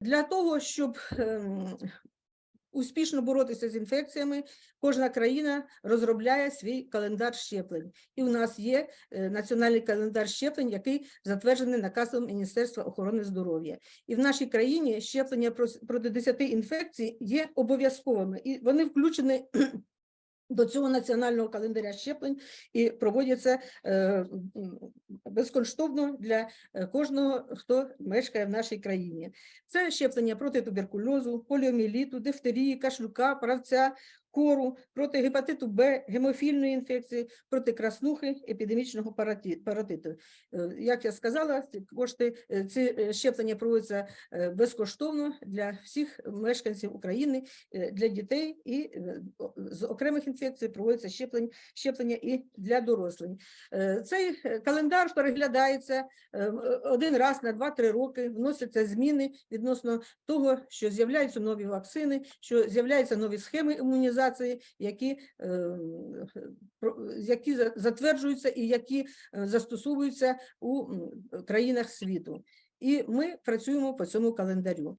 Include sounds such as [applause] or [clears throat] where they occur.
Для того, щоб ем, успішно боротися з інфекціями, кожна країна розробляє свій календар щеплень. І у нас є е, національний календар щеплень, який затверджений наказом Міністерства охорони здоров'я. І в нашій країні щеплення проти 10 інфекцій є обов'язковими, і вони включені [clears throat] до цього національного календаря щеплень і проводяться е, безкоштовно для е, кожного, хто мешкає в нашій країні. Це щеплення проти туберкульозу, поліоміеліту, дифтерії, кашлюка, правця, кору, проти гепатиту Б, гемофільної інфекції, проти краснухи, епідемічного паротиту. Е, Як я сказала, кошти е, ці е, щеплення проводяться безкоштовно для всіх мешканців України, для дітей і з окремих інфекцій проводяться щеплень, щеплення і для дорослих. Цей календар переглядається один раз на 2-3 роки, вносяться зміни відносно того, що з'являються нові вакцини, що з'являються нові схеми імунізації, які, е, про- які за- затверджуються і які е, застосовуються у країнах світу. І ми працюємо по цьому календарю.